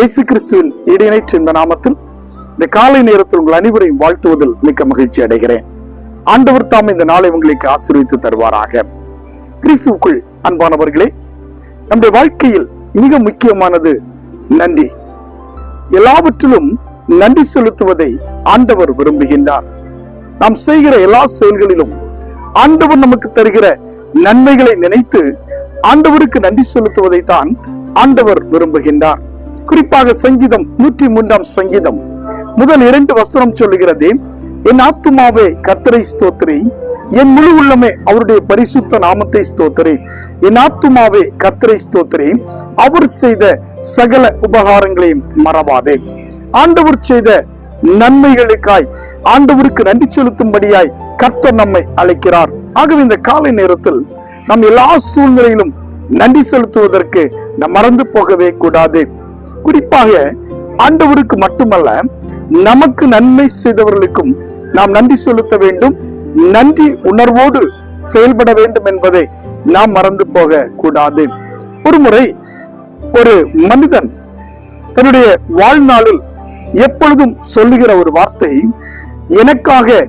இயேசு கிறிஸ்துவின் இடையினைச் என்ப நாமத்தில் இந்த காலை நேரத்தில் உங்கள் அனைவரையும் வாழ்த்துவதில் மிக்க மகிழ்ச்சி அடைகிறேன். ஆண்டவர் தாம் இந்த நாளை உங்களுக்கு ஆசீர்வித்து தருவாராக. கிறிஸ்துவுக்குள் அன்பானவர்களே நம்முடைய வாழ்க்கையில் மிக முக்கியமானது நன்றி. எல்லாவற்றிலும் நன்றி செலுத்துவதை ஆண்டவர் விரும்புகின்றார். நாம் செய்கிற எல்லா செயல்களிலும் ஆண்டவர் நமக்கு தருகிற நன்மைகளை நினைத்து ஆண்டவருக்கு நன்றி செலுத்துவதை தான் ஆண்டவர் விரும்புகின்றார். குறிப்பாக சங்கீதம் நூற்றி மூன்றாம் சங்கீதம். முதல் இரண்டு வசனம் சொல்லுகிறது என் ஆத்துமாவே கர்த்தரை ஸ்தோத்திரி என் முழு உள்ளமே அவருடைய பரிசுத்த நாமத்தை ஸ்தோத்திரி. என் ஆத்துமாவே கர்த்தரை ஸ்தோத்திரி அவர் செய்த சகல உபகாரங்களையும் மறவாதே. ஆண்டவர் செய்த நன்மைகளுக்காய் ஆண்டவருக்கு நன்றி செலுத்தும்படியாய் கர்த்தர் நம்மை அழைக்கிறார். ஆகவே இந்த காலை நேரத்தில் நம் எல்லா சூழ்நிலையிலும் நன்றி செலுத்துவதற்கு நாம் மறந்து போகவே கூடாது. குறிப்பாக ஆண்டவருக்கு மட்டுமல்ல நமக்கு நன்மை செய்தவர்களுக்கும் நாம் நன்றி செலுத்த வேண்டும். நன்றி உணர்வோடு செயல்பட வேண்டும் என்பதை நாம் மறந்து போக கூடாது. ஒருமுறை ஒரு மனிதன் தன்னுடைய வாழ்நாளில் எப்பொழுதும் சொல்லுகிற ஒரு வார்த்தை எனக்காக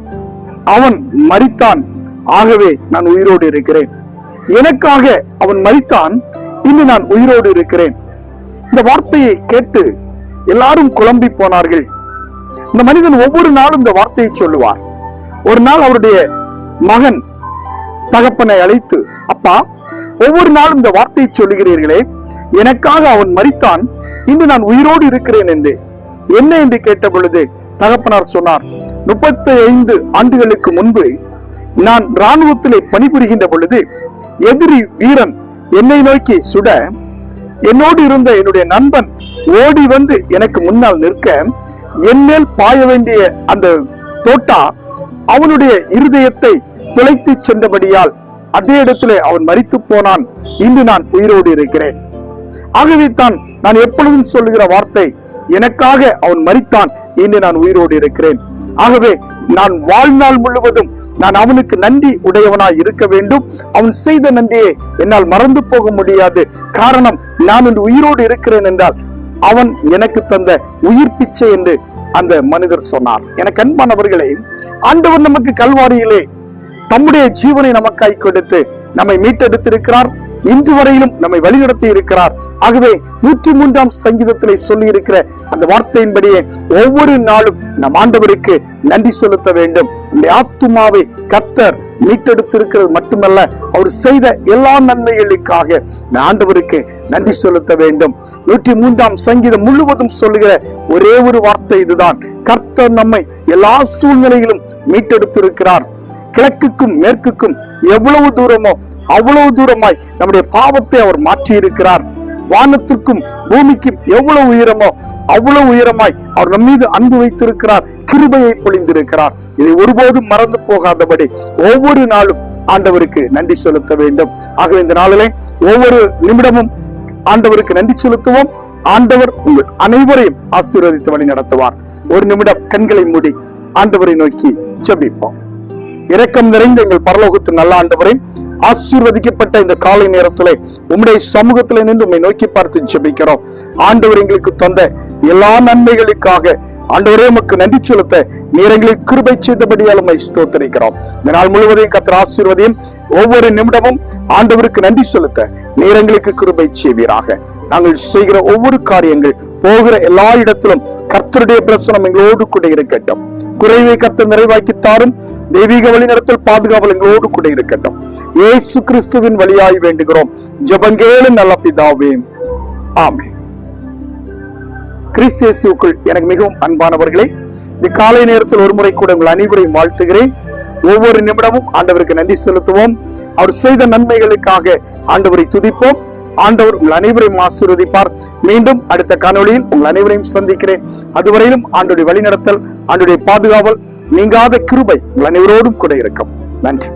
அவன் மறித்தான் ஆகவே நான் உயிரோடு இருக்கிறேன். எனக்காக அவன் மறித்தான் இன்று நான் உயிரோடு இருக்கிறேன். இந்த வார்த்தையை கேட்டு எல்லாரும் குழம்பி போனார்கள். இந்த மனிதன் ஒவ்வொரு நாளும் இந்த வார்த்தையை சொல்லுவார். ஒரு நாள் அவருடைய மகன் தகப்பனை அழைத்து அப்பா ஒவ்வொரு நாளும் இந்த வார்த்தையை சொல்லுகிறீர்களே. எனக்காக அவன் மறித்தான் இன்று நான் உயிரோடு இருக்கிறேன் என்று. என்ன? என்று கேட்ட பொழுது தகப்பனார் சொன்னார் முப்பத்தி ஐந்து ஆண்டுகளுக்கு முன்பு நான் இராணுவத்திலே பணிபுரிகின்ற பொழுது எதிரி வீரன் என்னை நோக்கி சுட என்னோடு இருந்த என்னுடைய நண்பன் ஓடி வந்து எனக்கு முன்னால் நிற்க என் மேல் பாய வேண்டிய அந்த தோட்டா அவனுடைய இருதயத்தை துளைத்து சென்றபடியால் அதே இடத்திலே அவன் மறித்து போனான். இன்று நான் உயிரோடு இருக்கிறேன். ஆகவே தான் நான் எப்பொழுதும் சொல்லுகிற வார்த்தை எனக்காக அவன் மறித்தான் இன்று நான் உயிரோடு இருக்கிறேன். ஆகவே நான் வாழ்நாள் முழுவதும் நான் அவனுக்கு நன்றி உடையவனாய் இருக்க வேண்டும். அவன் செய்த நன்றியை என்னால் மறந்து போக முடியாது. காரணம் நான் இன்று உயிரோடு இருக்கிறேன் என்றால் அவன் எனக்கு தந்த உயிர் பிச்சை என்று அந்த மனிதர் சொன்னார். எனக்கு அன்பானவர்களே ஆண்டவர் நமக்கு கல்வாரியிலே தம்முடைய ஜீவனை நமக்காய் கொடுத்து நம்மை மீட்டெடுத்திருக்கிறார். இன்று வரையிலும் நம்மை வழிநடத்தி இருக்கிறார். ஆகவே நூற்றி மூன்றாம் சங்கீதத்திலே சொல்லி இருக்கிற அந்த வார்த்தையின்படியே ஒவ்வொரு நாளும் நம் ஆண்டவருக்கு நன்றி செலுத்த வேண்டும். நம்முடைய ஆத்துமாவை கத்தர் மீட்டெடுத்திருக்கிறது மட்டுமல்ல அவர் செய்த எல்லா நன்மைகளுக்காக நம் ஆண்டவருக்கு நன்றி செலுத்த வேண்டும். நூற்றி மூன்றாம் சங்கீதம் முழுவதும் சொல்லுகிற ஒரே ஒரு வார்த்தை இதுதான். கர்த்தர் நம்மை எல்லா சூழ்நிலையிலும் மீட்டெடுத்திருக்கிறார். கிழக்குக்கும் மேற்குக்கும் எவ்வளவு தூரமோ அவ்வளவு தூரமாய் நம்முடைய பாவத்தை அவர் மாற்றி இருக்கிறார் வானத்திற்கும் பூமிக்கும் எவ்வளவு உயரமோ அவ்வளவு உயரமாய் அவர் நம் மீது அன்பு வைத்திருக்கிறார் கிருபையை பொழிந்திருக்கிறார். இதை ஒருபோதும் மறந்து போகாதபடி ஒவ்வொரு நாளும் ஆண்டவருக்கு நன்றி செலுத்த வேண்டும். ஆகவே இந்த நாளிலே ஒவ்வொரு நிமிடமும் ஆண்டவருக்கு நன்றி செலுத்துவோம். ஆண்டவர் உங்கள் அனைவரையும் ஆசீர்வதித்து வழி நடத்துவார் ஒரு நிமிடம் கண்களை மூடி ஆண்டவரை நோக்கி செபிப்போம் இரக்கம் நிறைந்த எங்கள் பரலோகத்தின் நல்ல ஆண்டவரை ஆசீர்வதிக்கப்பட்ட இந்த காலை நேரத்திலே உம்முடைய சமூகத்திலே நின்று உம்மை நோக்கி பார்த்து ஜெபிக்கிறோம். ஆண்டவர் எங்களுக்கு தந்த எல்லா நன்மைகளுக்காக ஆண்டவரே உமக்கு நன்றி செலுத்த நீர் கிருபை செய்தபடியால் உண்மை ஸ்தோத்தரிக்கிறோம். இந்த நாள் முழுவதையும் கத்திர ஆசீர்வதியும் ஒவ்வொரு நிமிடமும் ஆண்டவருக்கு நன்றி செலுத்த நீரங்களுக்கு கிருபை செய்வீராக. நாங்கள் செய்கிற ஒவ்வொரு காரியங்கள் போகிற எல்லா இடத்திலும் கர்த்தருடைய பிரசனம் எங்களோடு கூட இருக்கட்டும். குறைவை கர்த்தர் நிறைவாக்கி தாரும். தெய்வீக வழிநடத்தல் பாதுகாவல் எங்களோடு கூட இருக்கட்டும். ஏசு கிறிஸ்துவின் வழியாய் வேண்டுகிறோம். ஜபங்கேலும் நல்ல பிதாவே. ஆமே கிறிஸ்தேசுக்குள் எனக்கு மிகவும் அன்பானவர்களே இந்த காலை நேரத்தில் ஒரு முறை கூட உங்கள் அனைவரையும் வாழ்த்துகிறேன். ஒவ்வொரு நிமிடமும் ஆண்டவருக்கு நன்றி செலுத்துவோம். அவர் செய்த நன்மைகளுக்காக ஆண்டவரை துதிப்போம். ஆண்டவர் உங்கள் அனைவரையும் ஆசீர்வதிப்பார். மீண்டும் அடுத்த காணொளியில் உங்கள் அனைவரையும் சந்திக்கிறேன். அதுவரையிலும் ஆண்டுடைய வழிநடத்தல் ஆண்டுடைய பாதுகாவல் நீங்காத கிருபை உங்கள் அனைவரோடும் கூட இருக்கும். நன்றி.